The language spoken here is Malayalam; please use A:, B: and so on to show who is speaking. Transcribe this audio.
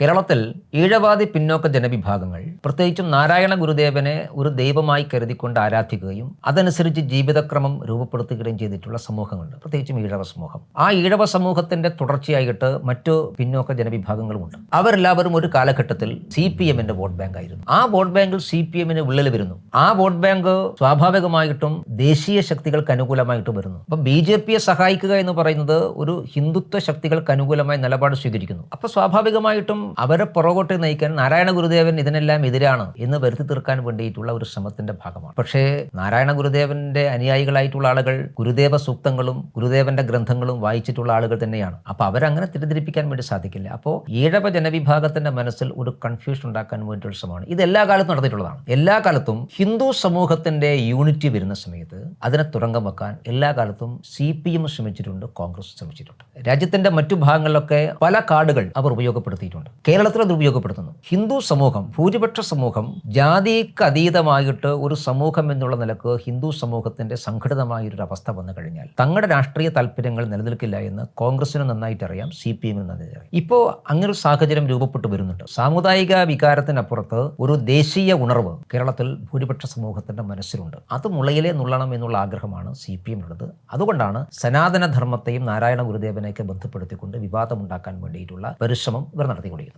A: കേരളത്തിൽ ഈഴവാദി പിന്നോക്ക ജനവിഭാഗങ്ങൾ പ്രത്യേകിച്ചും നാരായണ ഗുരുദേവനെ ഒരു ദൈവമായി കരുതിക്കൊണ്ട് ആരാധിക്കുകയും അതനുസരിച്ച് ജീവിതക്രമം രൂപപ്പെടുത്തുകയും ചെയ്തിട്ടുള്ള സമൂഹങ്ങളുണ്ട്. പ്രത്യേകിച്ചും ഈഴവ സമൂഹം. ആ ഈഴവ സമൂഹത്തിന്റെ തുടർച്ചയായിട്ട് മറ്റു പിന്നോക്ക ജനവിഭാഗങ്ങളുമുണ്ട്. അവരെല്ലാവരും ഒരു കാലഘട്ടത്തിൽ സി പി എമ്മിന്റെ വോട്ട് ബാങ്ക് ആയിരുന്നു ആ വോട്ട് ബാങ്കിൽ സി പി എമ്മിന് വിള്ളൽ വരുന്നു. ആ വോട്ട് ബാങ്ക് സ്വാഭാവികമായിട്ടും ദേശീയ ശക്തികൾക്ക് അനുകൂലമായിട്ട് വരുന്നു. അപ്പം ബി ജെ പിയെ സഹായിക്കുക എന്ന് പറയുന്നത് ഒരു ഹിന്ദുത്വ ശക്തികൾക്ക് അനുകൂലമായ നിലപാട് സ്വീകരിക്കുന്നു. അപ്പൊ സ്വാഭാവികമായിട്ടും അവരെ പുറകോട്ട് നയിക്കാൻ നാരായണ ഗുരുദേവൻ ഇതിനെല്ലാം എതിരാണ് എന്ന് വരുത്തി തീർക്കാൻ വേണ്ടിയിട്ടുള്ള ഒരു ശ്രമത്തിന്റെ ഭാഗമാണ്. പക്ഷേ നാരായണ ഗുരുദേവന്റെ അനുയായികളായിട്ടുള്ള ആളുകൾ ഗുരുദേവ സൂക്തങ്ങളും ഗുരുദേവന്റെ ഗ്രന്ഥങ്ങളും വായിച്ചിട്ടുള്ള ആളുകൾ തന്നെയാണ്. അപ്പൊ അവരങ്ങനെ തെറ്റിദ്ധരിപ്പിക്കാൻ വേണ്ടി സാധിക്കില്ല. അപ്പോൾ ഈഴവ ജനവിഭാഗത്തിന്റെ മനസ്സിൽ ഒരു കൺഫ്യൂഷൻ ഉണ്ടാക്കാൻ വേണ്ടിയുള്ള ശ്രമമാണ്. ഇത് എല്ലാ കാലത്തും നടന്നിട്ടുള്ളതാണ്. എല്ലാ കാലത്തും ഹിന്ദു സമൂഹത്തിന്റെ യൂണിറ്റി വരുന്ന സമയത്ത് അതിനെ തുറങ്കം വെക്കാൻ എല്ലാ കാലത്തും സി പി എം ശ്രമിച്ചിട്ടുണ്ട് കോൺഗ്രസ് ശ്രമിച്ചിട്ടുണ്ട്. രാജ്യത്തിന്റെ മറ്റു ഭാഗങ്ങളിലൊക്കെ പല കാർഡുകൾ അവർ ഉപയോഗപ്പെടുത്തിയിട്ടുണ്ട്. കേരളത്തിൽ അത് ഉപയോഗപ്പെടുത്തുന്നു. ഹിന്ദു സമൂഹം ഭൂരിപക്ഷ സമൂഹം ജാതിക്ക് അതീതമായിട്ട് ഒരു സമൂഹം എന്നുള്ള നിലയ്ക്ക് ഹിന്ദു സമൂഹത്തിന്റെ സംഘടിതമായ ഒരു അവസ്ഥ വന്നു കഴിഞ്ഞാൽ തങ്ങളുടെ രാഷ്ട്രീയ താല്പര്യങ്ങൾ നിലനിൽക്കില്ല എന്ന് കോൺഗ്രസിന് നന്നായിട്ട് അറിയാം സി പി എമ്മിന് നന്നായിട്ട് അറിയാം. ഇപ്പോൾ അങ്ങനൊരു സാഹചര്യം രൂപപ്പെട്ടു വരുന്നുണ്ട്. സാമുദായിക വികാരത്തിനപ്പുറത്ത് ഒരു ദേശീയ ഉണർവ് കേരളത്തിൽ ഭൂരിപക്ഷ സമൂഹത്തിന്റെ മനസ്സിലുണ്ട്. അത് മുളയിലെ നുള്ളണം എന്നുള്ള ആഗ്രഹമാണ് സി പി എമ്മിനുള്ളത്. അതുകൊണ്ടാണ് സനാതന ധർമ്മത്തെയും നാരായണ ഗുരുദേവനെയൊക്കെ ബന്ധപ്പെടുത്തിക്കൊണ്ട് വിവാദമുണ്ടാക്കാൻ വേണ്ടിയിട്ടുള്ള പരിശ്രമം ഇവർ നടത്തിക്കൊണ്ടിരിക്കുന്നത്.